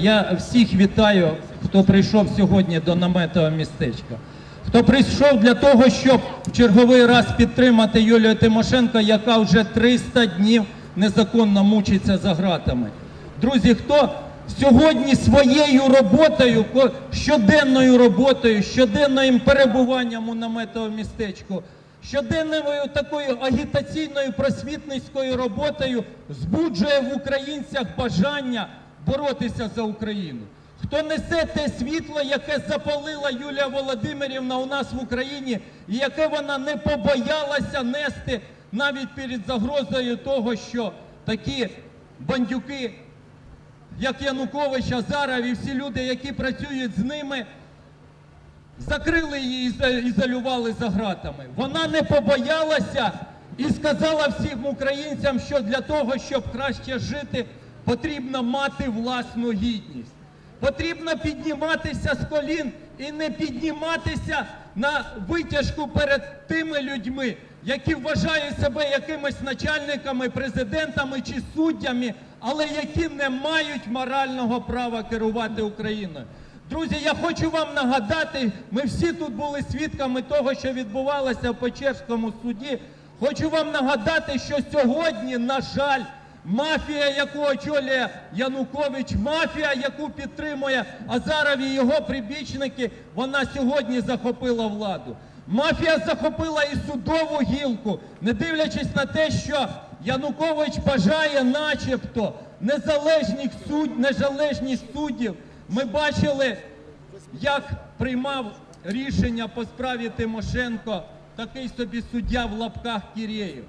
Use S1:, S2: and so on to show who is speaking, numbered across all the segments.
S1: Я всіх вітаю, хто прийшов сьогодні до наметового містечка. Хто прийшов для того, щоб в черговий раз підтримати Юлію Тимошенко, яка вже 300 днів незаконно мучиться за ґратами. Друзі, хто сьогодні своєю роботою, щоденною роботою, щоденним перебуванням у наметовому містечку, щоденною такою агітаційною просвітницькою роботою збуджує в українцях бажання боротися за Україну. Хто несе те світло, яке запалила Юлія Володимирівна у нас в Україні, і яке вона не побоялася нести навіть перед загрозою того, що такі бандюки, як Янукович, Азаров і всі люди, які працюють з ними, закрили її і ізолювали за ґратами. Вона не побоялася і сказала всім українцям, що для того, щоб краще жити, потрібно мати власну гідність. Потрібно підніматися з колін і не підніматися на витяжку перед тими людьми, які вважають себе якимись начальниками, президентами чи суддями, але які не мають морального права керувати Україною. Друзі, я хочу вам нагадати, ми всі тут були свідками того, що відбувалося в Печерському суді. Хочу вам нагадати, що сьогодні, на жаль, мафія, яку очолює Янукович, мафія, яку підтримує Азаров і його прибічники, вона сьогодні захопила владу. Мафія захопила і судову гілку, не дивлячись на те, що Янукович бажає, начебто, незалежних суд, незалежність суддів. Ми бачили, як приймав рішення по справі Тимошенко такий собі суддя в лапках Кірєєв.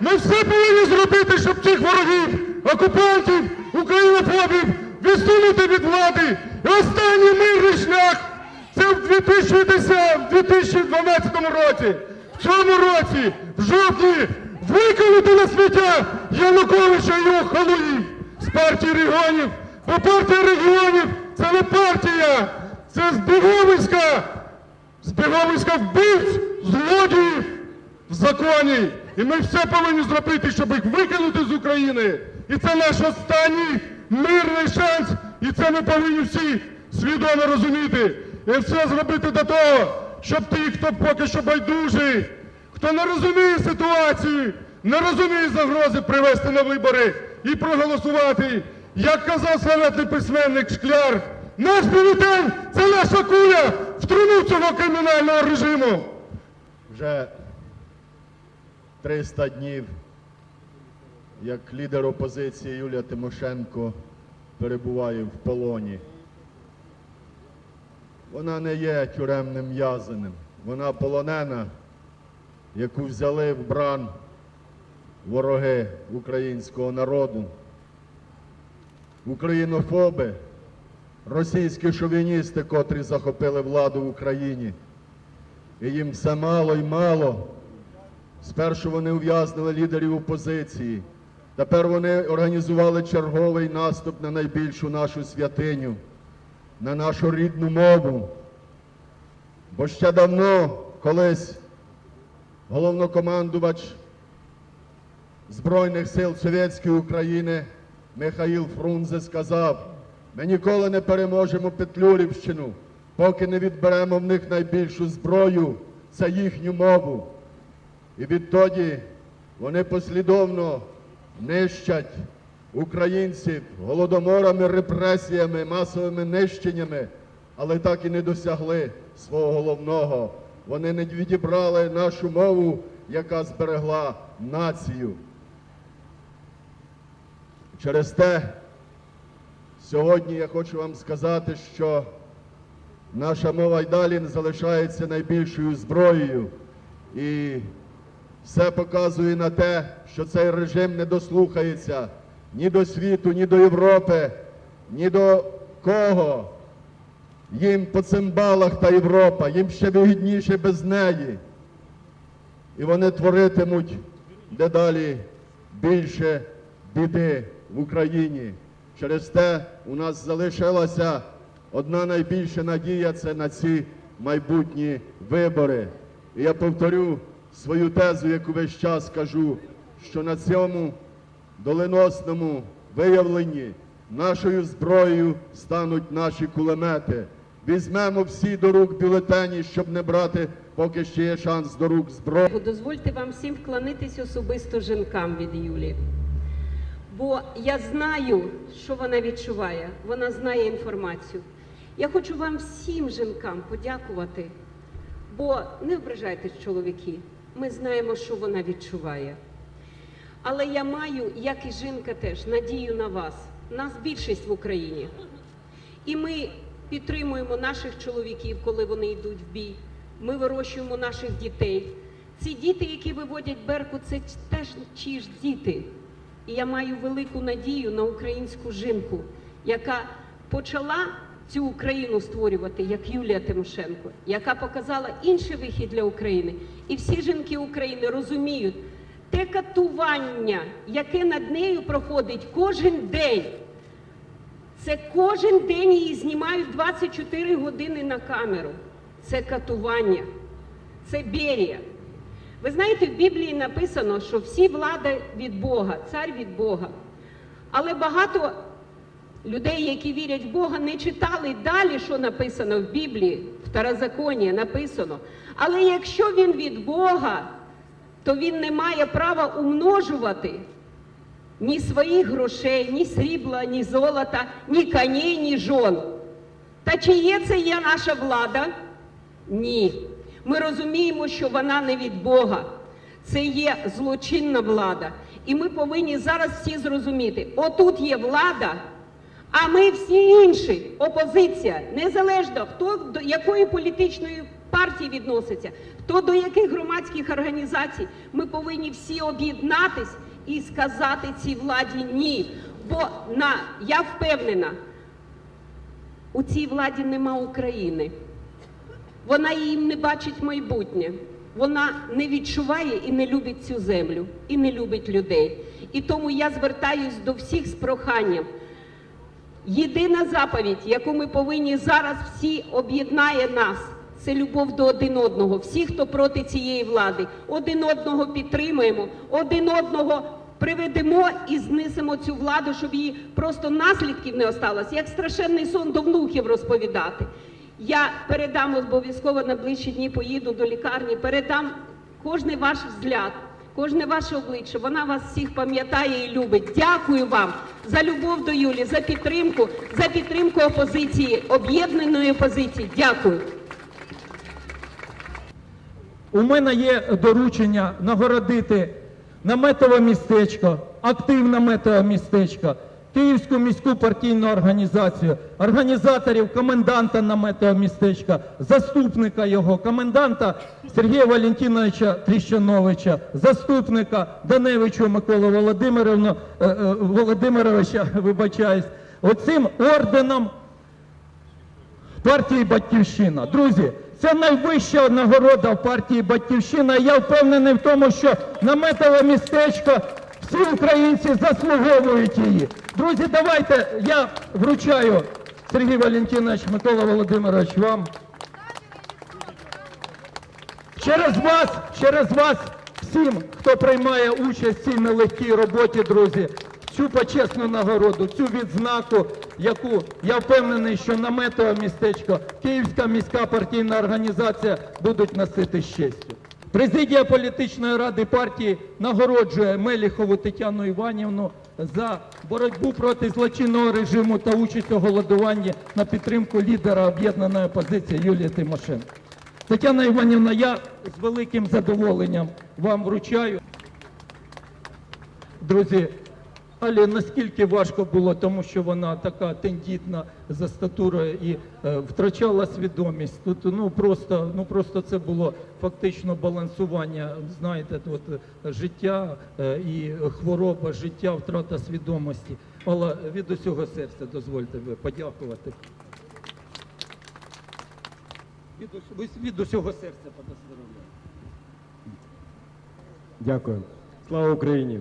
S2: Ми все повинні зробити, щоб цих ворогів, окупантів, українофобів відсунути від влади. І останній мирний шлях це в 2010, 2012 році. В цьому році, в жовтні, викинути на сміття Януковича і його халуїв з партії регіонів. Бо партія регіонів це не партія, це збіговиська, збіговиська вбивць, злодіїв в законі. І ми все повинні зробити, щоб їх викинути з України. І це наш останній мирний шанс. І це ми повинні всі свідомо розуміти. І все зробити до того, щоб ті, хто поки що байдужий, хто не розуміє ситуацію, не розуміє загрози привести на вибори і проголосувати. Як казав славетний письменник Шкляр, наш бюлетень – це наша куля в труну цього кримінального режиму.
S3: Вже 300 днів, як лідер опозиції Юлія Тимошенко перебуває в полоні. Вона не є тюремним в'язаним, вона полонена, яку взяли в бран вороги українського народу, українофоби, російські шовіністи, котрі захопили владу в Україні. І їм все мало і мало. Спершу вони ув'язнили лідерів опозиції. Тепер вони організували черговий наступ на найбільшу нашу святиню, на нашу рідну мову. Бо ще давно колись головнокомандувач Збройних сил Совєтської України Михаїл Фрунзе сказав, ми ніколи не переможемо Петлюрівщину, поки не відберемо в них найбільшу зброю, це їхню мову. І відтоді вони послідовно нищать українців голодоморами, репресіями, масовими нищеннями, але так і не досягли свого головного. Вони не відібрали нашу мову, яка зберегла націю. Через те сьогодні я хочу вам сказати, що наша мова й далі залишається найбільшою зброєю. І все показує на те, що цей режим не дослухається ні до світу, ні до Європи, ні до кого. Їм по цимбалах та Європа, їм ще вигідніше без неї. І вони творитимуть дедалі більше біди в Україні. Через те у нас залишилася одна найбільша надія це на ці майбутні вибори. І я повторю свою тезу, яку весь час кажу, що на цьому доленосному виявленні Нашою зброєю стануть наші кулемети. Візьмемо всі до рук бюлетені, щоб не брати, поки ще є шанс до рук зброї.
S4: Дозвольте вам всім вклонитись особисто жінкам від Юлі. Бо я знаю, що вона відчуває. Вона знає інформацію. Я хочу вам всім жінкам подякувати, бо не ображайтесь, чоловіки. Ми знаємо, що вона відчуває. Але я маю, як і жінка теж, надію на вас. Нас більшість в Україні. І ми підтримуємо наших чоловіків, коли вони йдуть в бій. Ми вирощуємо наших дітей. Ці діти, які виводять Берку, це теж ті ж діти. І я маю велику надію на українську жінку, яка почала цю Україну створювати, як Юлія Тимошенко, яка показала інший вихід для України. І всі жінки України розуміють те катування, яке над нею проходить кожен день. Це кожен день її знімають 24 години на камеру. Це катування, це берія. Ви знаєте, в Біблії написано, що всі влади від Бога, цар від Бога. Але багато людей, які вірять в Бога, не читали далі, що написано в Біблії, в Второзаконії написано. Але якщо він від Бога, то він не має права умножувати ні своїх грошей, ні срібла, ні золота, ні коней, ні жон. Та чи є це є наша влада? Ні. Ми розуміємо, що вона не від Бога. Це є злочинна влада. І ми повинні зараз всі зрозуміти: отут є влада, а ми всі інші, опозиція, незалежно хто до якої політичної партії відноситься, хто до яких громадських організацій, ми повинні всі об'єднатись і сказати цій владі ні. Бо на я впевнена, у цій владі нема України. Вона їм не бачить майбутнє. Вона не відчуває і не любить цю землю, і не любить людей. І тому я звертаюсь до всіх з проханням. Єдина заповідь, яку ми повинні зараз всі об'єднає нас, це любов до один одного. Всі, хто проти цієї влади, один одного підтримуємо, один одного приведемо і знесемо цю владу, щоб її просто наслідків не осталось, як страшенний сон до внуків розповідати. Я передам обов'язково на ближчі дні, поїду до лікарні, передам кожний ваш взгляд, кожне ваше обличчя. Вона вас всіх пам'ятає і любить. Дякую вам за любов до Юлі, за підтримку, за підтримку опозиції, об'єднаної опозиції. Дякую.
S1: У мене є доручення нагородити наметове містечко, активне наметове містечко, Київську міську партійну організацію, організаторів коменданта наметового містечка, заступника його, коменданта Сергія Валентиновича Тріщановича, заступника Миколу Володимировну, е, е, Володимировича, вибачаюсь, оцим орденом партії Батьківщина. Друзі, це найвища нагорода в партії Батьківщина. Я впевнений в тому, що наметове містечко всі українці заслуговують її. Друзі, давайте я вручаю Сергій Валентинович, Микола Володимирович, вам. Через вас, через вас всім, хто приймає участь в цій нелегкій роботі, друзі, цю почесну нагороду, цю відзнаку, яку я впевнений, що наметове містечко, Київська міська партійна організація будуть носити з честю. Президія політичної ради партії нагороджує Меліхову Тетяну Іванівну за боротьбу проти злочинного режиму та участь у голодуванні на підтримку лідера об'єднаної опозиції Юлії Тимошенко. Тетяна Іванівна, я з великим задоволенням вам вручаю. Друзі, але наскільки важко було, тому що вона така тендітна за статурою і е, втрачала свідомість. Тут ну просто, ну просто це було фактично балансування, знаєте, от, е, життя е, і хвороба, життя, втрата свідомості. Але від усього серця дозвольте ви подякувати. Від, від усього серця подоздоровляю.
S5: Дякую. Слава Україні!